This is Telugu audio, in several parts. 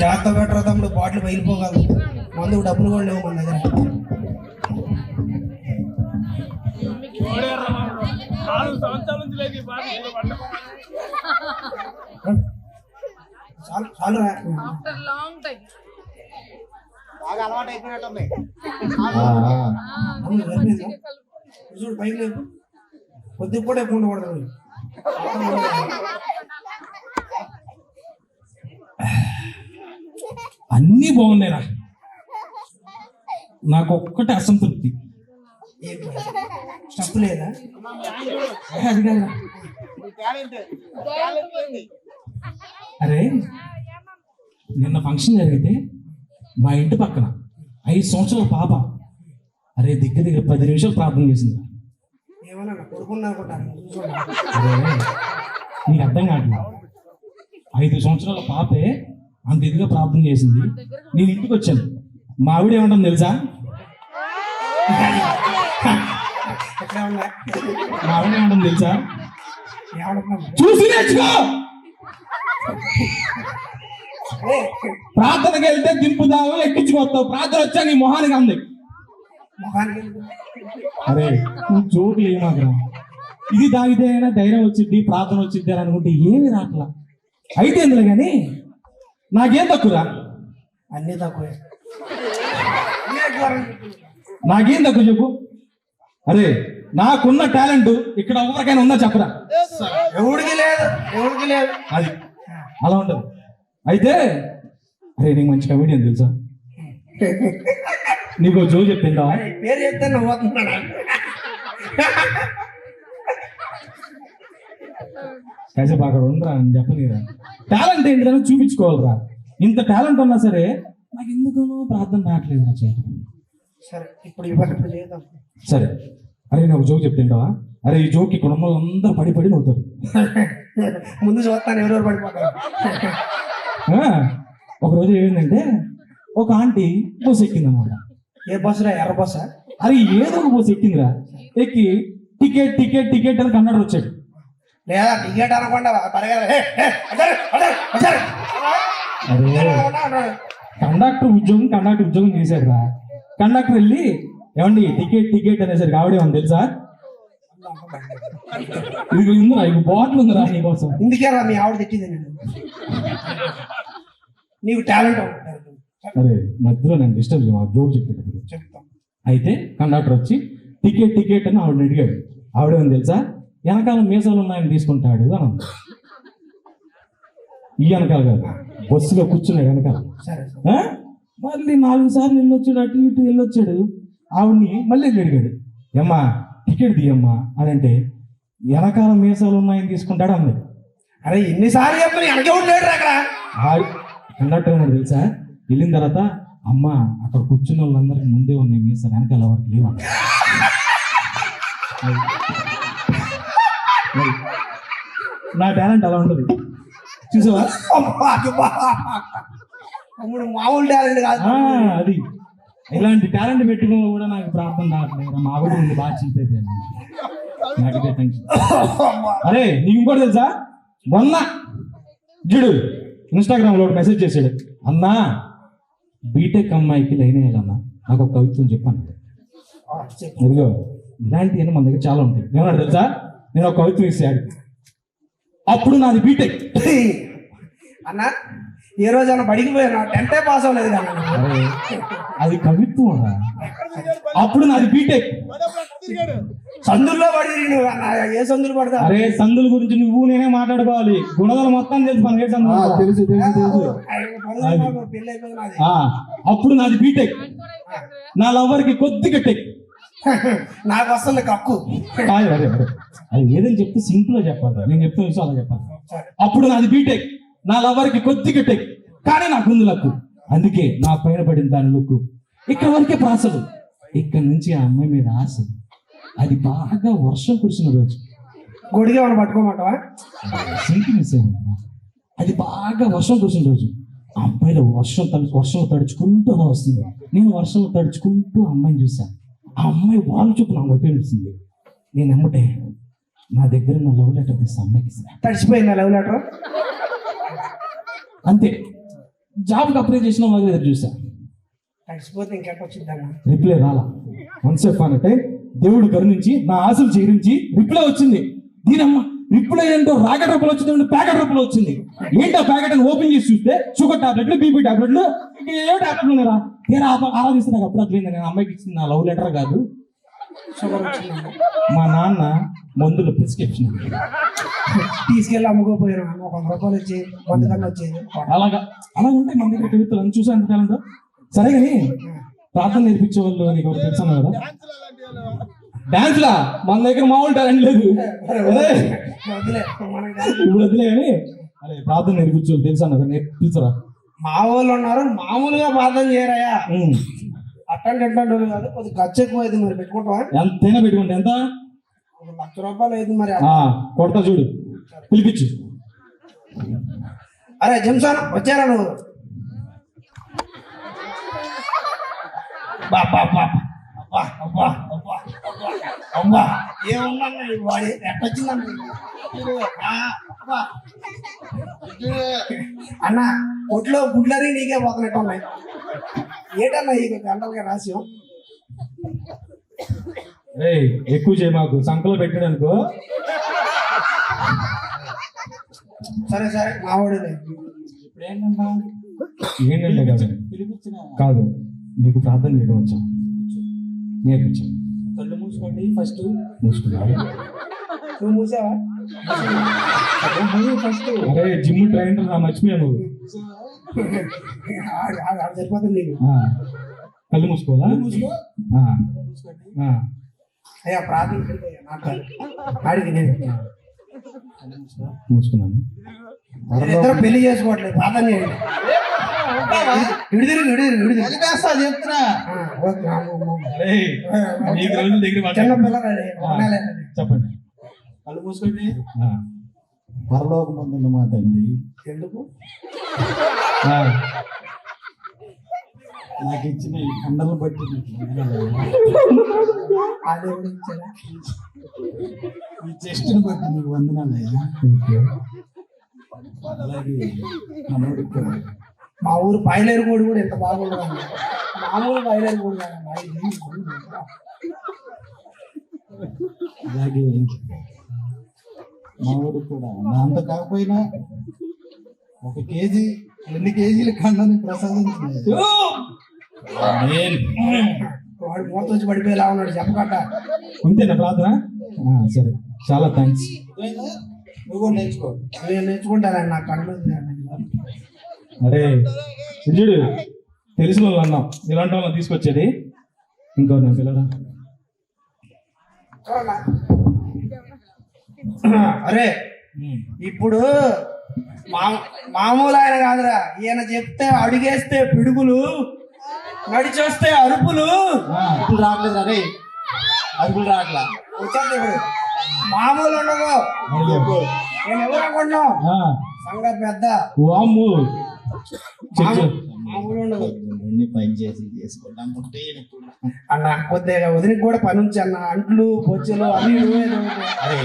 జాగ్రత్త పెట్టరా తమ్ముడు బాటిల్ పగిలిపోగలదు మందుకు డబ్బులు కూడా లేవు మన దగ్గర. చాలు బాగా అలవాటు అయిపోయినట్టుంది. అవును, సరిపోయిందా? చూడు పైకి లేదు కొద్దిగా కూడా ఎక్కువ ఉండకూడదు. అన్నీ బాగున్నాయిరా. నాకు ఒక్కటే అసంతృప్తి. స్టప్ లేదా? అది కాదురా. అరే నిన్న ఫంక్షన్ జరిగితే మా ఇంటి పక్కన ఐదు సంవత్సరాల పాప అరే దగ్గర దగ్గర పది నిమిషాలు ప్రార్థన చేసింది. నీకు అర్థం కావట్లేదు. ఐదు సంవత్సరాల పాపే అంత ఇదిగా ప్రార్థన చేసింది. నేను ఇంటికి వచ్చాను. మా ఆవిడ ఏమంటుంది తెలుసా? మా ఆవిడ ఏమంటుంది తెలుసా? చూసి నేర్చుకో! ప్రార్థనకి వెళ్తే దింపుదావు ఎక్కించుకొస్తావు. ప్రార్థన వచ్చా నీ మొహానికి అంది. అరే నువ్వు జోకులు ఏమాకరా ఇది దాగితే అయినా ధైర్యం వచ్చింది ప్రార్థన వచ్చింది అని అనుకుంటే ఏమి రాట్లా. అయితే ఎందులో కానీ నాకేం తక్కువరా? అన్నీ తక్కువే. నాకేం తక్కువ చెప్పు? అరే నాకున్న టాలెంట్ ఇక్కడ ఎవరికైనా ఉందా చెప్పరా? ఎవడికి లేదు ఎవడికి లేదు. అది అలా ఉండదు. అయితే అరే నీకు మంచి కమెడియన్ తెలుసా? నీకు జో చెప్పిందా? పేరు చెప్తే కాసేపు అక్కడ ఉండరా అని చెప్పనీరా టాలెంట్ ఏంటిదని చూపించుకోవాలిరా. ఇంత టాలెంట్ ఉన్నా సరే నాకు ఎందుకనో ప్రార్థన రావట్లేదు నా చేత. సరే ఇప్పుడు చేద్దాం. సరే. అరే నేను ఒక జోక్ చెప్తుంటావా అరే ఈ జోక్ ఇక్కడ ఉన్న అందరూ పడి పడి నవ్వుతారు. ముందు చూస్తాను ఎవరెవరు పడిపోతారు. ఆ, ఒక రోజు ఏమైందంటే ఒక ఆంటీ బస్సు ఎక్కిందన్నమాట ఏ బస్సురా ఎర్ర బస్సా? అరే ఏదో ఒక బస్సు ఎక్కిందిరా. ఎక్కి టికెట్ టికెట్ టికెట్ అని కన్నడ వచ్చాడు లేదా టికెట్ అనకుండా కండక్టర్ ఉద్యోగం కండక్టర్ ఉద్యోగం చేశాడు రా. కండక్టర్ వెళ్ళి ఏమండి టికెట్ టికెట్ అనేసరికి ఆవిడేమని తెలుసా? ఇది ఉందిరా ఇది బాటిల్ ఉందిరా నీకోసం ఇందుకే రా మీ ఆవిడ తెచ్చింది నేను. నీకు టాలెంట్ అరే మధ్యలో నేను డిస్టర్బ్ చేయమా? జోక్ చెప్పేటప్పుడు. చెప్తాం. అయితే కండక్టర్ వచ్చి టికెట్ టికెట్ అని ఆవిడని అడిగాడు. ఆవిడేమని తెలుసా? వెనకాల మీసాలు ఉన్నాయని తీసుకుంటాడు అని అంది. ఈ వెనకాల కాదు. బస్సులో కూర్చున్నాడు వెనకాల? మళ్ళీ నాలుగు సార్లు వెళ్ళొచ్చాడు అటు ఇటు వెళ్ళొచ్చాడు. ఆవిడ్ని మళ్ళీ అడిగాడు ఏమ్మా టికెట్ తీయమ్మా అని అంటే వెనకాల మీసాలు ఉన్నాయని తీసుకుంటాడు అంది. అరే ఎన్నిసార్లు చెప్పని వెనకెవడు లేడు అక్కడ. కండక్టర్ ఏమన్నాడు తెలుసా? వెళ్ళిన తర్వాత అమ్మ అక్కడ కూర్చున్న వాళ్ళందరికీ ముందే ఉన్నాయి మీసాలు వెనకాల ఎవరికి లేవు నా టాలెంట్ అలా ఉంటుంది. చూసావా? మామూలు టాలెంట్ కాదు. అది. ఇలాంటి టాలెంట్ పెట్టుకుని కూడా నాకు ప్రార్థన రావట్లేదు మా ఆవిడ ఉంది బాగా చీపైతే నాకైతే అరే నీకు ఇంకోటి తెలుసా? మొన్న చూడు ఇన్స్టాగ్రామ్లో మెసేజ్ చేశాడు. అన్నా బీటెక్ అమ్మాయికి లైన్ వేయాలన్నా నాకు ఒక కవిత్వం చెప్పాను ఇదిగో ఇలాంటివన్నీ మన దగ్గర చాలా ఉంటాయి. ఏమన్నా తెలుసా? నేను ఒక కవిత్వం ఇస్తాడు అప్పుడు నాది బీటెక్ అన్న ఏ రోజైనా బడికి పోయినా? టెన్తే పాస్ అవ్వలేదు కదా అది కవిత్వం అప్పుడు నాది బీటెక్ సందుల్లో పడి నువ్వు అన్న ఏ సందులు పడతా? అరే సందుల గురించి నువ్వు నేనే మాట్లాడుకోవాలి. గుణదల మొత్తం తెలుసు మనకి ఏ సందులు ఉంటాయో. తెలుసు నాది. ఆ, అప్పుడు నాది బీటెక్ నా లవర్కి కొద్దిగా టెక్. నాకు వస్తుంది కక్కు కాదు అరే అరే. అది ఏదని చెప్తే సింపుల్గా చెప్పాలి నేను చెప్తే విషయం అలా చెప్పాలి అప్పుడు నాది బీటెక్ నా లవర్కి కొద్దిగా టెక్ కానీ నాకు ఉంది లక్కు. అందుకే నా పైన పడిన దాని లుక్కు. ఇక్కడ వరకే ప్రాసలు. ఇక్కడ నుంచి ఆ అమ్మాయి మీద ఆశలు అది బాగా వర్షం కురిసిన రోజు. గొడిగా ఏమైనా పట్టుకోమంటావా? సింకి మిస్ అది బాగా వర్షం కురిసిన రోజు. ఆ అమ్మాయిలో వర్షం తడు వర్షం తడుచుకుంటూ అలా వస్తుంది. నేను వర్షం తడుచుకుంటూ ఆ అమ్మాయిని చూసాను ఆ అమ్మాయి వాళ్ళు చూపు నా వైపు ఏడుస్తుంది నేను ఎమ్మటే నా దగ్గర నా లవ్ లెటర్ తీసి అమ్మాయికి ఇస్తా. తడిసిపోయిందా లవ్ లెటర్ అంతే. జాబ్కి అప్లై చేసిన వాళ్ళు ఎదురు చూసా. వచ్చిందన్న? రిప్లై రాలా. వన్ సెఫ్ అంటే దేవుడు కరుణించి నా ఆశలు చేరించి రిప్లై వచ్చింది. దీనమ్మ రిప్లై ఏంటో రాకెట్ రూపంలో వచ్చింది ప్యాకెట్ రూపంలో వచ్చింది. ఏంటో ప్యాకెట్ అని ఓపెన్ చేసి చూస్తే షుగర్ టాబ్లెట్లు బీపీ టాబ్లెట్లు ఏ టాబ్లెట్లు ఉన్నారా తీరా ఆప- ఆరాధిస్తే నాకు అప్పుడు అట్లయింది నేను అమ్మాయికి ఇచ్చింది నా లవ్ లెటర్ కాదు. షుగర్ వచ్చిందన్న? మా నాన్న మందుల ప్రిస్క్రిప్షన్ తీసుకెళ్ళి అమ్ముకోపోయారు. అన్న ఒక వంద రూపాయలు వచ్చి వంద కన్నా వచ్చేది అలాగా. అలా ఉంటాయి మన దగ్గర కవితలు చూసా ఎంత టాలెంట్ సరే కానీ ప్రార్థన నేర్పించే వాళ్ళు నీకు ఎవరు తెలుసా కదా? డాన్స్ లా? మన దగ్గర మామూలు టాలెంట్ లేదు. ఇప్పుడు వదిలే కానీ అరే ప్రార్థన నేర్పించు వాళ్ళు తెలుసా నాకు నేర్పించరా మా వాళ్ళు ఉన్నారు మామూలుగా ప్రార్థన చేయరయ్యా. అట్టంటే ఎట్లాంటి వాళ్ళు కాదు కొద్దిగా ఖర్చు ఎక్కువ అయింది మరి పెట్టుకుంటావా? ఎంతైనా పెట్టుకుంటే. ఎంత? లక్ష రూపాయలు అయింది మరి కొడతా చూడు. పిలిపించు. అరే జంసాన్ వచ్చారా నువ్వు? ఈ వాడి అన్న ఒట్లో గుడ్లరి నీకే పోతున్నట్టు ఉన్నాయి ఏటన్నా ఈ గంటలుగా రాసి ఏయ్ ఎక్కువ చేయి మాకు. సంకలో పెట్టాడు అనుకో. సరే సరే మావాడు ఏంటంటే కాదు. కాదు. నీకు ప్రార్థన చేయడం వచ్చా? నేర్పించు. కళ్ళు మూసుకోండి ఫస్ట్. మూసుకున్నాడు నువ్వు మూసావా? ఫస్ట్. అరే జిమ్ ట్రైనర్ నా మర్చిపోయా నువ్వు. ఆడు ఆడు ఆడు సరిపోతుంది కళ్ళు మూసుకోవాలా? ఆ, ఆ. అయ్యా కాదు. ఆడికి నేను మూసుకున్నాను. ఇద్దరు పెళ్ళి చేసుకోవట్లేదు ప్రార్థన చేయండి. చెప్పండి. కళ్ళు మూసుకోండి. పరలోకమందున్న మా తండ్రి. ఎందుకు? నాకు ఇచ్చిన ఈ కండలు బట్టి వందనాలు. ఆ దేవుడు ఇచ్చారా ఈ చెస్ట్ని బట్టి నీకు వందనాలయ్యా ఓకే. అలాగే కూడా. మా ఊరు పాయలేరు కోడి కూడా ఎంత మామూలు పాయలేరు కోడి కాదండి. ఐదు కోడి. అలాగే మావాడికి కూడా నా అంత కాకపోయినా ఒక కేజీ రెండు కేజీల కండని ప్రసాదించినాయి. వాడు పడిపోయేలా ఉన్నాడు ఇంతేనా ప్రార్థన? సరే. చాలా థ్యాంక్స్ నువ్వు కూడా నేర్చుకో. నేను నేర్చుకుంటానండి నాకు అరే చూడు తెలిసిన వాళ్ళు అన్నాం. ఇలాంటి వాళ్ళని తీసుకొచ్చేది. ఇంకో నేను పిల్లరా అరే ఇప్పుడు మా మామూలు ఆయన కాదురా. ఈయన చెప్తే అడిగేస్తే పిడుగులు నడిచొస్తే అరుపులు. అరుపులు రావట్లేదు అరే అరుపులు రావట్లా. వచ్చేది ఇప్పుడు. మామూలు ఉండదు నేను ఎవరు అనుకుంటున్నావు? సంగతి పెద్ద. మామూలు ఉండదు అన్ని పని చేసి చేసుకుంటాం. ముట్టే అన్న కొద్దిగా వదిలికి కూడా పని ఉంచి అన్న. అంట్లు బొచ్చులు అన్ని నువ్వే తోముతావు. అరే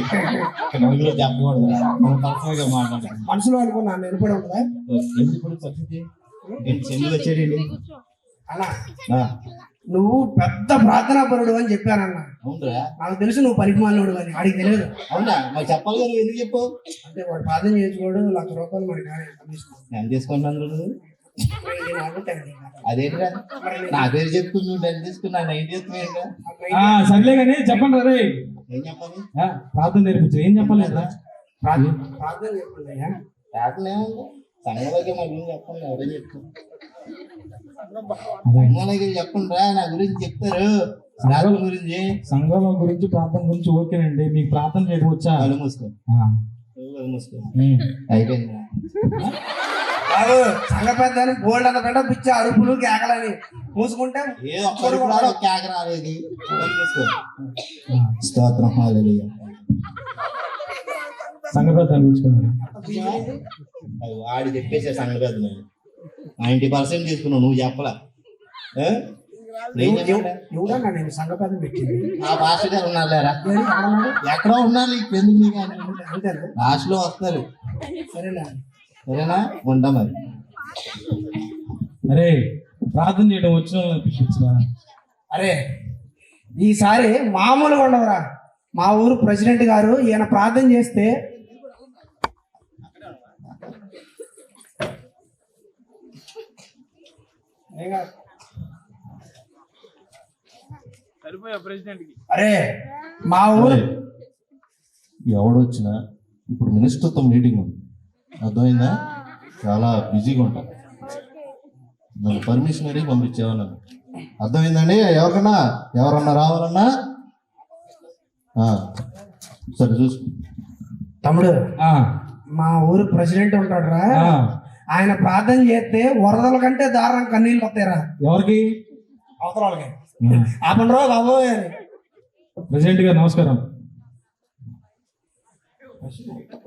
నలుగురు చెప్పకూడదు మనం పర్సనల్గా మాట్లాడాలి. మనసులో అనుకున్నాను నేను కూడా ఉంటుందా? ఎందుకు వచ్చాడు అన్న నువ్వు పెద్ద ప్రార్థనా పరుడు అని చెప్పానన్న. అవునరా. నాకు తెలుసు నువ్వు మాలినోడు అని. ఆడికి తెలియదు. అవునా? మరి చెప్పాలి కదా ఎందుకు చెప్పు అంటే వాడు ప్రార్థన చేసుకోవడం లక్ష రూపాయలు మరి నేను తీసుకుంటాను. అదేంటిరా? నా పేరు చెప్పుకుని నువ్వు డెల్ తీసుకున్నా నైన్ చేసుకున్నా ఆ, సర్లే కానీ చెప్పండి రే ఏం చెప్పాలి? ప్రార్థన నేర్పించు. ఏం చెప్పలేదా ప్రార్థన ప్రార్థన చెప్పండి అయ్యా. రాకలే సంఘంలోకి మరి ఏం చెప్పండి ఎవరైనా చెప్తారు. చెప్పండి రా నా గురించి చెప్తారు. రాకుల గురించి. సంఘం గురించి ప్రార్థన గురించి ఓకేనండి. మీకు ప్రార్థన కళ్ళు మూసుకో. అయిపోయింది బాబు సంఘ పెద్దని గోల్డ్ అంత పెట్ట పిచ్చ అరుపులు కేకలని మూసుకుంటే కేక రాలేదు. స్తోత్రం సంఘ పెద్ద అది వాడు చెప్పేసే సంగతి అది నేను నైంటీ పర్సెంట్ తీసుకున్నావు నువ్వు చెప్పలా? ఎవడన్నా నేను సంఘ పెద్ద పెట్టింది? ఆ భాష గారు ఉన్నారు లేరా? ఏడు ఆడన్నాడు? ఎక్కడో ఉన్నారు నీకు ఎందుకు నీకు అని. అంతేనా లాస్ట్లో వస్తారు. సరేలే సరేనా? ఉంటా మరి. అరే ప్రార్థన చేయడం వచ్చిన అరే ఈసారి మామూలుగా ఉండదురా. మా ఊరు ప్రెసిడెంట్ గారు ఈయన ప్రార్థన చేస్తే ఏం కాదు. సరిపోయా ప్రెసిడెంట్కి అరే మా ఊరు ఎవడొచ్చినా ఇప్పుడు మినిస్టర్తో మీటింగ్ ఉంది. అర్థమైందా? చాలా బిజీగా ఉంటా. నన్ను పర్మిషన్ అడిగి పంపించావు నన్ను. అర్థమైందండి? ఎవరికన్నా? ఎవరన్నా రావాలన్నా? ఆ, సరే చూసుకో. తమ్ముడు ఆ, మా ఊరు ప్రెసిడెంట్ ఉంటాడురా. ఆ, ఆయన ప్రార్థన చేస్తే వరదల కంటే దారుణం కన్నీళ్ళు వస్తాయిరా. ఎవరికి? అవతల వాళ్ళకి ఆపండ్రో బాబు అని. ప్రెసిడెంట్ గారు నమస్కారం.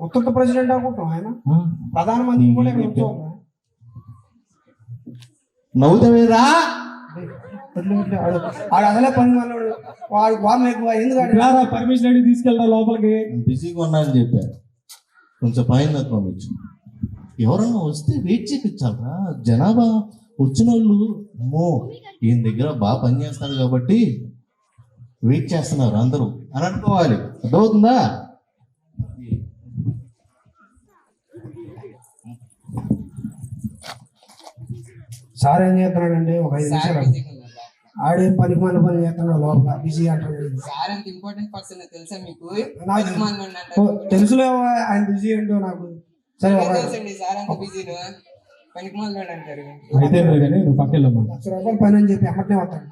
ఉత్తర ప్రెసిడెంట్ అనుకుంటాం ఆయన? ప్రధానమంత్రి కూడా ఆడు ఆడు అసలే పని వాళ్ళోడు వాడు కోపం ఎక్కువ ఎందుకంటే పర్మిషన్ అడిగి తీసుకెళ్తా లోపలికి. బిజీగా ఉన్నా అని చెప్పా. కొంచెం పైన పంపించు ఎవరన్నా వస్తే వెయిట్ చేయించాలరా జనాభా వచ్చిన వాళ్ళు అమ్మో ఈయన దగ్గర బాగా పని చేస్తాడు కాబట్టి వెయిట్ చేస్తున్నారు అందరూ అని అనుకోవాలి. అర్థమవుతుందా? సార్ ఏం చేస్తున్నాడండి? ఒక ఐదు నిమిషాలు. ఆడేం పనికి మన పని చేస్తున్నాడు లోపల. బిజీ అంటాడు సార్ అంత ఇంపార్టెంట్ పర్సన్ తెలుసా మీకు? నాకు పనికి మాలిన వాడిని ఓ, అంటారు. తెలుసులే ఆయన బిజీ ఏంటో నాకు. సరే తెలుసండి సార్ అంత బిజీను పనికి వాడు అంటారు. అయితే కానీ నువ్వు పక్కెళ్ళమ్మా. లక్ష రూపాయలు పని అని చెప్పి అమ్మటనే వస్తాడు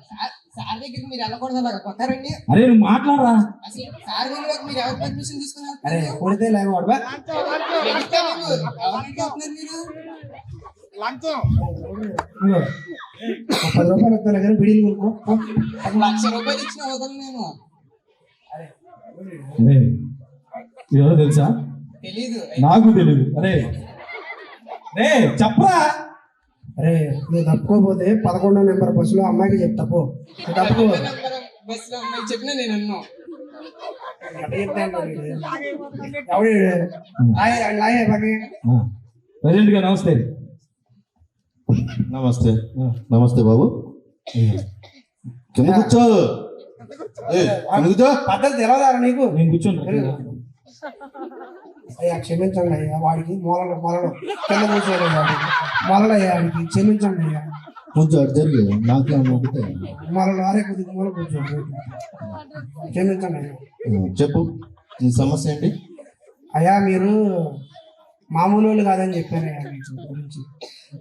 సార్- దగ్గరికి మీరు వెళ్ళకూడదు అలాగ పక్కారండి అరే నువ్వు మాట్లాడరా? అసలు సార్ దగ్గర మీరు ఎవరు పర్మిషన్ తీసుకున్నారు? అరే కొడితే లేవాడు బా వెళ్తే మీరు ఎవరికి అవుతున్నారు మీరు? లంచం ఇదిగో, ఒక పది రూపాయలు ఇస్తాను కానీ బిడీలు కొనుక్కో. పో. లక్ష రూపాయలు ఇచ్చిన వదలను నేను. అరే ఎవరో తెలుసా? నాకు తెలియదు అరే రే చెప్పరా? అరే నువ్వు తప్పుకోపోతే పదకొండో నెంబర్ బస్సులో అమ్మాయికి చెప్తా పో. తప్పుకో. బస్సులో అమ్మాయి చెప్పినా నేను అన్నా. ప్రెసిడెంట్ గారు నమస్తే. నమస్తే. నమస్తే బాబు. కింద కూర్చో. ఏయ్, కింద కూర్చో. పద్ధతి తెలవదారా నీకు? నేను కూర్చోండి అయ్యా క్షమించండి అయ్యా వాడికి మొలలు మొలలు. కింద కూర్చోడు మొలలు అయ్యా వాడికి క్షమించండి అయ్యా. కొంచెం నాకేమో ఒకటే. మొలలు ఆరే కొద్దిగా మొల కూర్చోండి క్షమించండి అయ్యా. చెప్పు నీ సమస్య ఏంటి? అయ్యా మీరు మామూలు వాళ్ళు కాదని చెప్పారయ్యా మీ గురించి.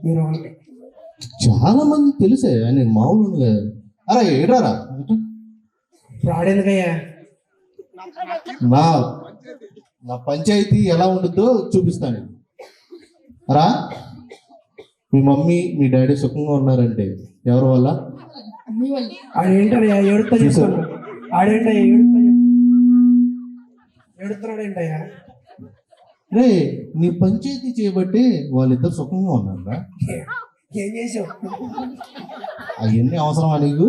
మీరు చాలా మంది తెలుసే నేను మామూలు కాదు అరే ఏడారా ఇప్పుడు ఆడేందుకయ్యా? నా నా పంచాయతీ ఎలా ఉంటుందో చూపిస్తాను. రా. మీ మమ్మీ మీ డాడీ సుఖంగా ఉన్నారంటే ఎవరి వల్ల? ఆడేంటయ్యా రే నీ పంచాయతీ చేయబట్టి వాళ్ళిద్దరు సుఖంగా ఉన్నారా ఏం చేసావు? అవన్నీ అవసరమా నీకు?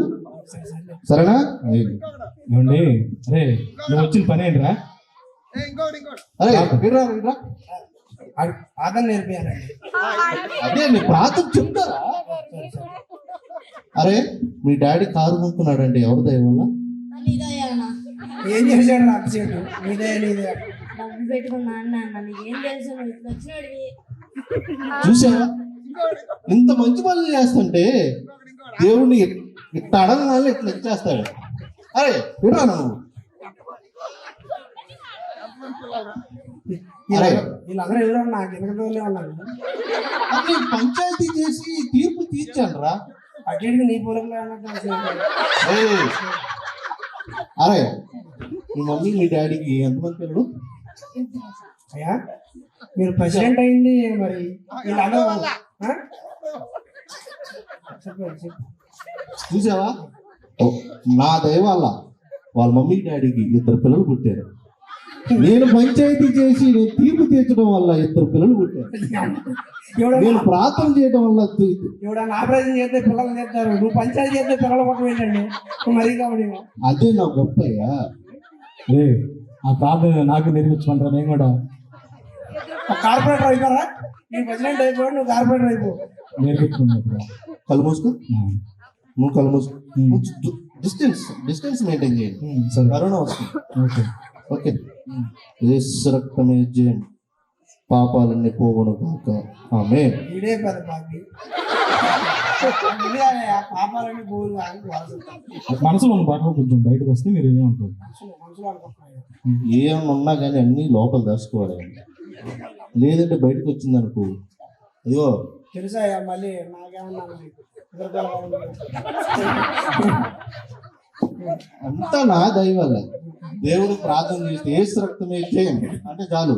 సరేనా? ఏమండి? అరే నువ్వు వచ్చిన పని ఏంట్రా? పాదం నేర్పియాలండి. అదే నీ ప్రార్థన చెప్తారా అరే మీ డాడీ కారు కొనుక్కున్నాడంటే ఎవరి దయ వల్ల? ఏం చేశాడు నాకు చేటు నీదే నీదే. డబ్బు పెట్టుకున్నా అన్న తెలుసు? ఇట్లా చూసావా? ఇంత మంచి పనులు చేస్తుంటే దేవుడిని ఇట్ట అడగానే ఇట్లా ఇచ్చేస్తాడు. అరే వినరా నువ్వు? వీళ్ళందరూ ఎవరో నాకు ఉన్నారు పంచాయతీ చేసి తీర్పు తీర్చాను రా అటు నీ పొలంలో. అరే మీ మమ్మీ మీ డాడీకి ఎంతమంది పిల్లలు? అయ్యా మీరు ప్రెసిడెంట్ అయింది మరి. చూసావా? నా దయ వల్ల వాళ్ళ మమ్మీ డాడీకి ఇద్దరు పిల్లలు పుట్టారు. నేను పంచాయతీ చేసి నేను తీర్పు తీర్చడం వల్ల ఇద్దరు పిల్లలు పుట్టారు. నేను ప్రార్థన చేయడం వల్ల ఎవడన్నా ఆపరేషన్ చేస్తే పిల్లలు చేస్తారు. నువ్వు పంచాయతీ చేస్తే పిల్లలు నువ్వు మరీ కాబట్టి అదే నా గొప్పయ్యా రే ఆ ప్రార్థన నాకు నేర్పించమంటారా? నేను కూడా. కార్పొరేటర్ అయిపోరా? నీ ప్రెసిడెంట్ అయిపోయాడు నువ్వు కార్పొరేటర్ అయిపో. నేర్పించుకున్నప్పుడు కళ్ళు మూసుకో. నువ్వు కళ్ళు మూసుకో. డిస్టెన్స్ డిస్టెన్స్ మెయింటైన్ చేయండి కరోనా వస్తుంది. ఓకే. ఓకే. యేసు రక్తమే జయం. పాపాలన్నీ పోవను కాక ఆమె ఇదే పాపాలన్నీ మనసులో ఉన్న పాటలు కొంచెం బయటకు వస్తే మీరు ఏమంటారు ఏమన్నా ఉన్నా కానీ అన్ని లోపల దాచుకోవాలి. లేదంటే బయటకు వచ్చింది అనుకో అయ్యో. తెలుసా మళ్ళీ నాకేమన్నా అంతా నా దయ వల్ల దేవుడు ప్రార్థన చేస్తే ఏసు రక్తమే జయం అంటే చాలు.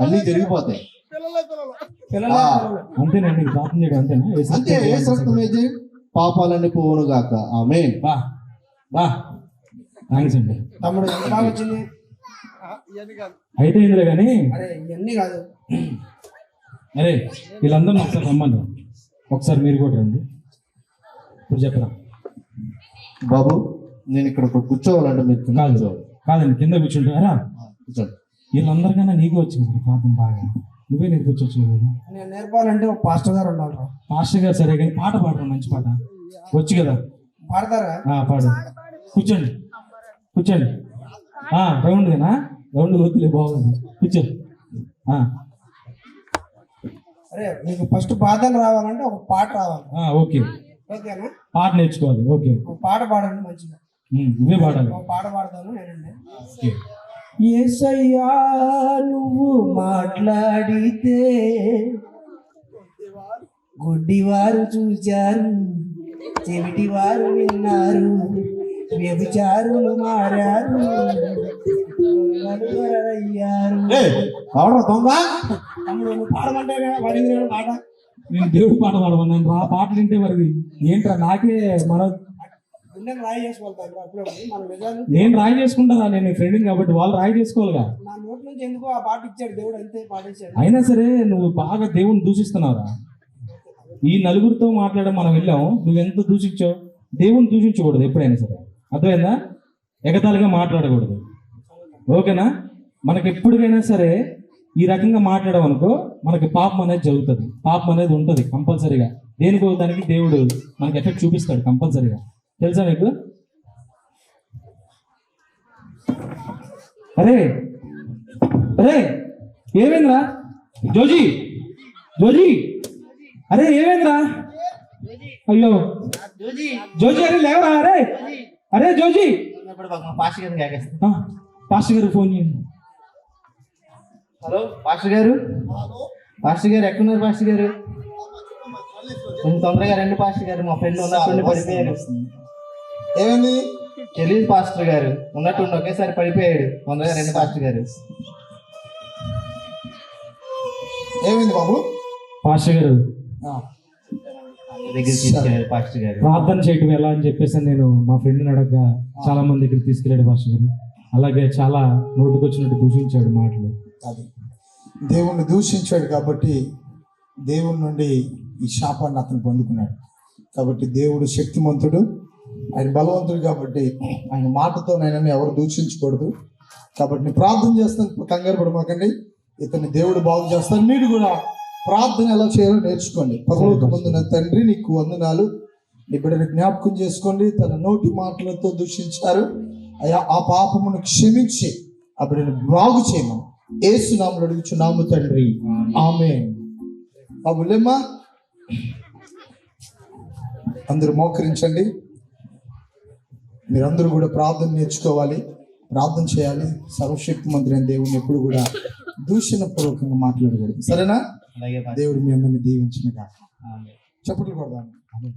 అన్నీ జరిగిపోతాయి. అంతేనండి ప్రార్థన చేయడం అంతేనా యేసు అంతే ఏసు రక్తమే జయం పాపాలన్నీ పోవును గాక. ఆమె బా. బా. థ్యాంక్స్ అండి. తమ్ముడు ఎంత బాగా వచ్చింది? అయితే ఇందులో కానీ? అరే ఇవన్నీ కాదు. అరే వీళ్ళందరినీ ఒకసారి రమ్మని. ఒకసారి మీరు కూడా రండి. ఇప్పుడు చెప్పరా? బాబు. నేను ఇక్కడ కూర్చోవాలంటే మీరు కింద కాదు. కాదండి కింద కూర్చుంటారా కూర్చోండి. వీళ్ళందరికన్నా నీకే వచ్చింది ప్రార్థన బాగా. నువ్వే నేర్పించవచ్చు కదా? నేను నేర్పాలంటే ఒక పాస్టర్ గారు ఉండాలి. పాస్టర్ గారు సరే కానీ పాట పాడరా మంచి పాట. వచ్చు కదా? పాడతారా? ఆ, పాడు. కూర్చోండి. కూర్చోండి. ఆ, రౌండ్గానా రౌండ్ వద్దులే బాగుంది. కూర్చో. ఆ, అరే మీకు ఫస్ట్ పాటలు రావాలంటే ఒక పాట రావాలి. ఆ, ఓకే. ఓకేనా? పాట నేర్చుకోవాలి ఓకే. ఒక పాట పాడండి మంచిగా. నువ్వే పాడాలి. పాట పాడతాను ఏసయ్యా నువ్వు మాట్లాడితే గుడ్డివారు చూచారు చెవిటివారు విన్నారు వ్యభిచారులు మారారు అయ్యారు దొంగ? తమ్ముడు పాడమంటే పడింది పాట నేను దేవుడి పాట పాడమన్నాను ఆ పాట వింటే మరి ఏంట్రా నాకే మన నేను రాయి చేసుకుంటారా నేను ఫ్రెండ్ కాబట్టి వాళ్ళు రాయి చేసుకోవాలిగా. నా నోటి నుంచి ఎందుకో ఆ పాట ఇచ్చాడు. దేవుడు అంతే పాటించాడు అయినా సరే నువ్వు బాగా దేవుని దూషిస్తున్నావురా. ఈ నలుగురితో మాట్లాడడం మనం వెళ్ళాం. నువ్వు ఎంత దూషించావు దేవుని దూషించకూడదు ఎప్పుడైనా సరే. అర్థమైందా? ఎగతాళిగా మాట్లాడకూడదు. ఓకేనా? మనకి ఎప్పటికైనా సరే ఈ రకంగా మాట్లాడడం అనుకో మనకి పాపం అనేది జరుగుతుంది. పాపం అనేది ఉంటుంది కంపల్సరీగా. దేనికో దానికి దేవుడు మనకి ఎఫెక్ట్ చూపిస్తాడు కంపల్సరీగా. తెలుసా నీకు అరే అరే ఏమైందిరా? జోజీ జోజీ అరే ఏమైందిరా? అయ్యో. జోజీ అరే లేవరా అరే. అరే జోజీ. పాస్టర్ గారు ఫోన్ చేయండి. హలో పాస్టర్ గారు? పాస్టర్ గారు ఎక్కడున్నారు పాస్టర్ గారు? కొంచెం తొందరగా రండి పాస్టర్ గారు మా ఫ్రెండ్ ఉన్నట్టుండి పడిపోయాడు ఏమైంది? తెలియదు పాస్టర్ గారు ఉన్నట్టుండి ఒకేసారి పడిపోయాడు. తొందరగా రండి పాస్టర్ గారు. ఏమైంది బాబు? పాస్టర్ గారు. పాస్టర్ ప్రార్థన చేయటం ఎలా అని చెప్పేసి నేను మా ఫ్రెండ్ని అడగగా చాలా మంది దగ్గర తీసుకెళ్ళాడు పాస్టర్ గారు. అలాగే చాలా నోటుకొచ్చినట్టు దూషించాడు మాటలు. అది. దేవుణ్ణి దూషించాడు కాబట్టి దేవుని నుండి ఈ శాపాన్ని అతను పొందుకున్నాడు. కాబట్టి దేవుడు శక్తిమంతుడు. ఆయన బలవంతుడు కాబట్టి ఆయన మాటతో నేను ఎవరు దూషించకూడదు. కాబట్టి నేను ప్రార్థన చేస్తాను కంగారు పడమాకండి. ఇతన్ని దేవుడు బాగు చేస్తాను మీరు కూడా ప్రార్థన ఎలా చేయాలో నేర్చుకోండి. పరలోక ముందున తండ్రి నీకు వందనాలు. నీ బిడ్డని జ్ఞాపకం చేసుకోండి. తన నోటి మాటలతో దూషించారు. అయా ఆ పాపమును క్షమించి ఆ బిడ్డను బాగు చేయమని ఏసునాములు అడుగుచున్నాము తండ్రి. ఆమె బాబులేమ్మా అందరూ మోకరించండి. మీరందరూ కూడా ప్రార్థన నేర్చుకోవాలి ప్రార్థన చేయాలి. సర్వశక్తి మంత్రి దేవుని ఎప్పుడు కూడా దూషణ పూర్వకంగా మాట్లాడకూడదు. సరేనా? దేవుడు మీ అందరిని దీవించిన ఆమేన్. చప్పట్లు కొడదాం.